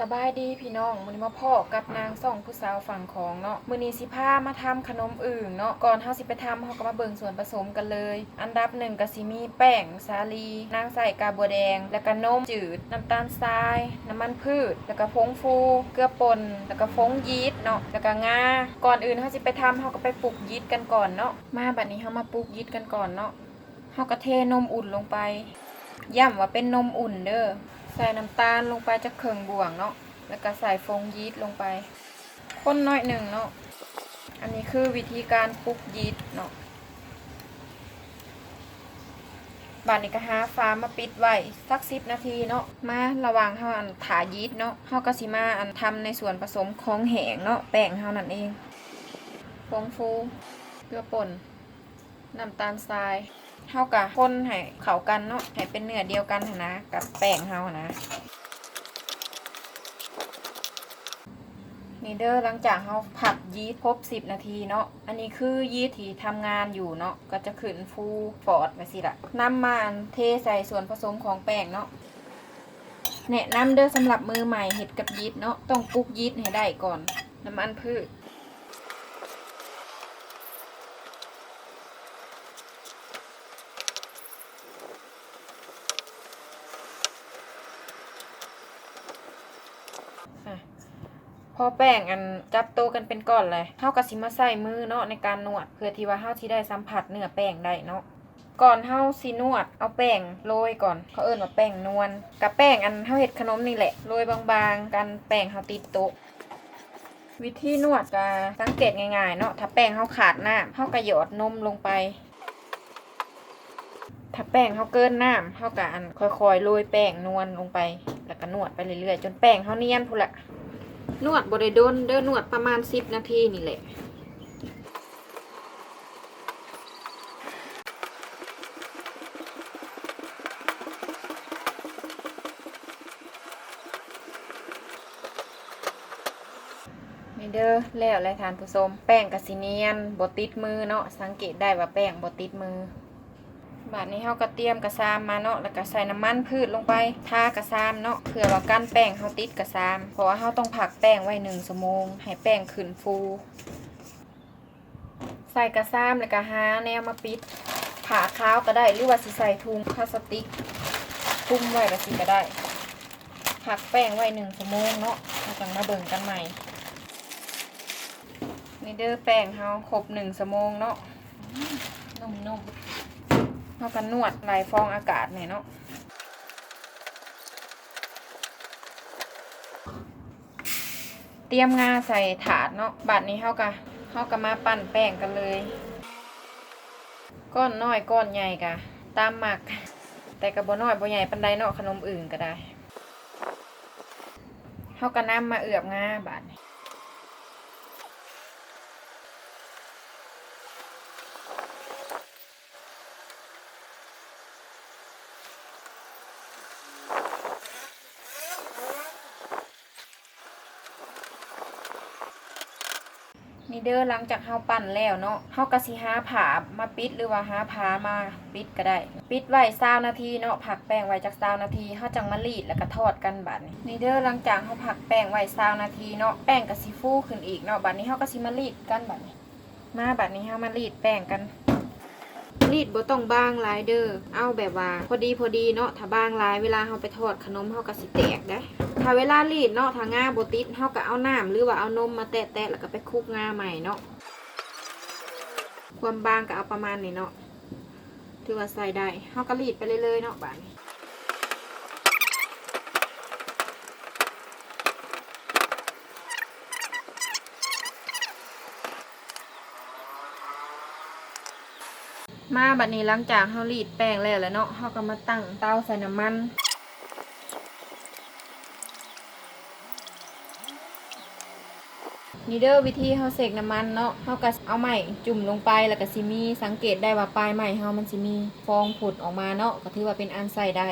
สบายดีพี่น้องมื้อนี้มาพ่อกับนางส่องผู้สาวฝั่งของเนาะมื้อนี้สิพามาทำขนมอื่นเนาะก่อนเฮาสิไปทำเฮาก็มาเบิ่งส่วนผสมกันเลย อันดับหนึ่งก็สิมีแป้งสาลีนางใส่กาบัวแดง แล้วก็นมจืด น้ำตาลทราย น้ำมันพืช แล้วก็ผงฟู เกลือป่นแล้วก็ฟงยีสต์เนาะแล้วก็งาก่อนอื่นเฮาสิไปทำเฮาก็ไปปลุกยีสต์กันก่อนเนาะมาบัดนี้เฮามาปลุกยีสต์กันก่อนเนาะเฮาก็เทนมอุ่นลงไปย้ำว่าเป็นนมอุ่นเด้อ ใส่น้ำตาลลงไปจากเครื่องบวงเนาะ แล้วก็ใส่ฟงยีสต์ลงไป คนน้อยหนึ่งเนาะ อันนี้คือวิธีการปลุกยีสต์เนาะบานนี้ก็หาฟ้ามาปิดไว้สักสิบนาทีเนาะ มาระว่างเฮาอันถายีสต์เนาะเฮาก็สิมาอันทำในส่วนผสมของแหงเนาะ แป้งเฮานั่นเองฟองฟู เกลือป่น น้ำตาลทราย เฮากะคนให้เข้ากันเนาะให้เป็นเนื้อเดียวกันนะกับแป้งเฮานะนี่เด้อหลังจากเฮาผัดยีสต์ครบ 10 นาทีเนาะ อันนี้คือยีสต์ที่ทำงานอยู่เนาะ ก็จะขึ้นฟูฟอดไปสิละน้ำมันเทใส่ส่วนผสมของแป้งเนาะแนะนำเด้อสำหรับมือใหม่เห็ดกับยีสต์เนาะ ต้องปลุกยีสต์ให้ได้ก่อน น้ำมันพืช อแป้งอันจับโตกันเป็นก้อนเลยเฮาก็สิมาใส่มือเนาะในการนวด เพื่อที่ว่าเฮาสิได้สัมผัสเนื้อแป้งได้เนาะก่อนเฮาสินวด เอาแป้งโรยก่อนเขาเอิ้นว่าแป้งนวลกับแป้งอันเฮาเฮ็ดขนมนี่แหละโรยบางๆ กันแป้งเฮาติดโต๊ะวิธีนวดก็สังเกตง่ายๆเนาะถ้าแป้งเฮาขาดน้ำเฮาก็หยอดนมลงไปถ้าแป้งเขาเกินน้ำเขากะอันค่อยๆโรยแป้งนวลลงไป แล้วก็นวดไปเรื่อยๆ จนแป้งเขาเนียนพูนละ นวดบริโดนเด้อนวดประมาณสิบนาทีนี่แหละเด้อแล้วเลทานผู้ชมแป้งกะสิเนียนบติดมือเนาะสังเกตได้ว่าแป้งบติดมือ บาดนี้เฮาก็เตรียมกระซามมาเนาะแล้วก็ใส่น้ำมันพืชลงไปทากระซามเนาะเพื่อว่ากั้นแป้งเฮาติดกระซามเพราะว่าเฮาต้องผักแป้งไว้หนึ่งชั่วโมงให้แป้งขึ้นฟู ใส่กระซามแล้วก็หาแนวมาปิดผ่าขาวก็ได้หรือว่าสิใส่ถุงพลาสติกคลุมไว้ก็สิก็ได้ผักแป้งไว้หนึ่งชั่วโมงเนาะเราจังมาเบิ่งกันใหม่นี่เด้อแป้งเฮาครบหนึ่งชั่วโมงเนาะนุ่มๆ เรากันนวดลายฟองอากาศเนี่ยเนาะเตรียมงาใส่ถาดเนาะบัดนี้เฮากะเฮากะมาปั่นแป้งกันเลย ก้อนน้อยก้อนใหญ่กะ ตามหมัก แต่กระบ่น้อยบ่ใหญ่ปานใดเนาะขนมอื่นก็ได้เฮากะน้ำมาเอือบงาบาดนี้ นี่เด้อหลังจากเฮาปั่นแล้วเนาะเฮาก็สิหาผามาปิดหรือว่าหาผามาปิดก็ได้ ปิดไว้20นาทีเนาะผักแป้งไว้จัก20นาทีเฮาจังมารีดแล้วก็ทอดกันบัดนี้นี่เด้อหลังจากเฮาผักแป้งไว้20นาทีเนาะแป้งก็สิฟูขึ้นอีกเนาะบัดนี้เฮาก็สิมารีดกันบัดนี้ มาบัดนี้เฮามารีดแป้งกันรีดบ่ต้องบางหลายเด้อเอาแบบว่า พอดีพอดีเนาะถ้าบางหลายเวลาเฮาไปทอดขนมเฮาก็สิแตกเด้อ ถ้าเวลารีดเนาะถ้าง่าบติดเฮาก็เอาน้ำหรือว่าเอานมมาแตะๆแล้วก็ไปคลุกง่าใหม่เนาะความบางก็เอาประมาณนี้เนาะถือว่าใส่ได้เฮาก็รีดไปเรื่อยๆเนาะบานมาบัดนี้หลังจากเฮารีดแป้งแล้วแล้วเนาะเฮาก็มาตั้งเตาใส่น้ำมัน นี่เด้อวิธีเฮาเสกน้ำมันเนาะเฮาก็เอาไม้จุ่มลงไปแล้วก็สิมีสังเกตได้ว่าปลายไม้เฮามันสิมีฟองผุดออกมาเนาะก็ถือว่าเป็นอันใส่ได้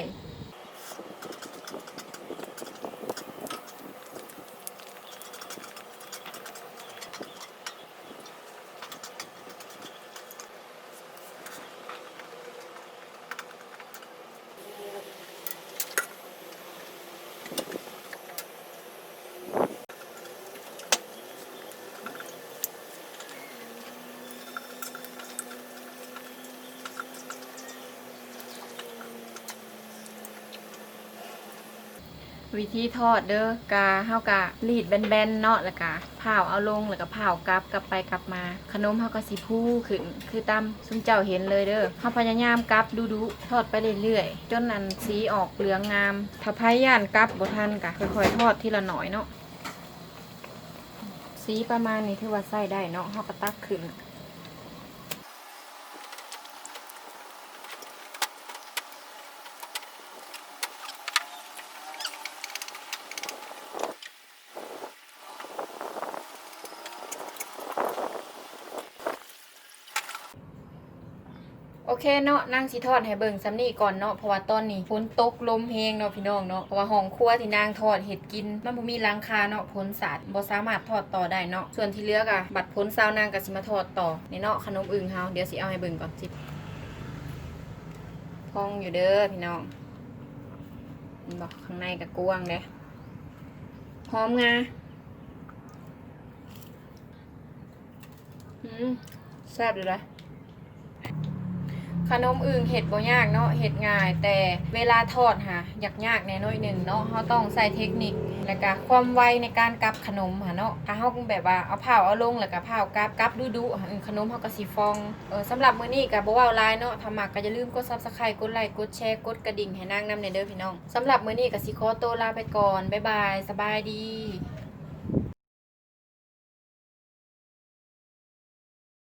วิธีทอดเด้อกาเฮากะรีดแบนๆเนาะแล้วกะเผาเอาลงแล้วก็เผากลับกลับไปกลับมา ขนมเฮาก็สิพูขึ้นคือตามซุมเจ้าเห็นเลยเด้อเฮาพยายามกลับดูๆทอดไปเรื่อยๆจนอันสีออกเหลืองงาม ถ้าพยายามกลับบ่ทันกะค่อยๆทอดทีละหน่อยเนาะสีประมาณนี้ถือว่าใส่ได้เนาะเฮาก็ตักขึ้น เคเนาะนางสิทอดให้เบิ่งซ้ำนี่ก่อนเนาะเพราะว่าตอนนี้ฝนตกลมแฮงเนาะพี่น้องเนาะเพราะว่าห้องครัวที่นางทอดเห็ดกิน มันบ่มีหลังคาเนาะพ้นสาดบ่สามารถทอดต่อได้เนาะส่วนที่เหลือกะบัดพ้นซาวนางก็สิมาทอดต่อในเนาะขนมอึ่งเฮาเดี๋ยวสิเอาให้เบิ่งก่อนสิพองอยู่เด้อพี่น้องบอกข้างในก็กวางเด้หอมงาอืมแซ่บอยู่เลย ขนมอึ่งเห็ดบ่ยากเนาะเห็ดง่าย แต่เวลาทอดค่ะยากยากแน่น้อยหนึ่งเนาะเราต้องใส่เทคนิคแล้วก็ความไวในการกับขนมค่ะเนาะถ้าเฮาแบบว่าเอาผ้าเอาลงแล้วก็ผ้ากับกับดุๆค่ะเออขนมเฮาก็สิฟองเออสำหรับมื้อนี้ก็บ่เว้าหลายเนาะถ้ามักก็อย่าลืมกด Subscribe กดไลค์กดแชร์กดกระดิ่งให้นางนำในเด้อพี่น้องสำหรับมื้อนี้ก็สิขอตัวลาไปก่อนบ๊ายบายสบายดี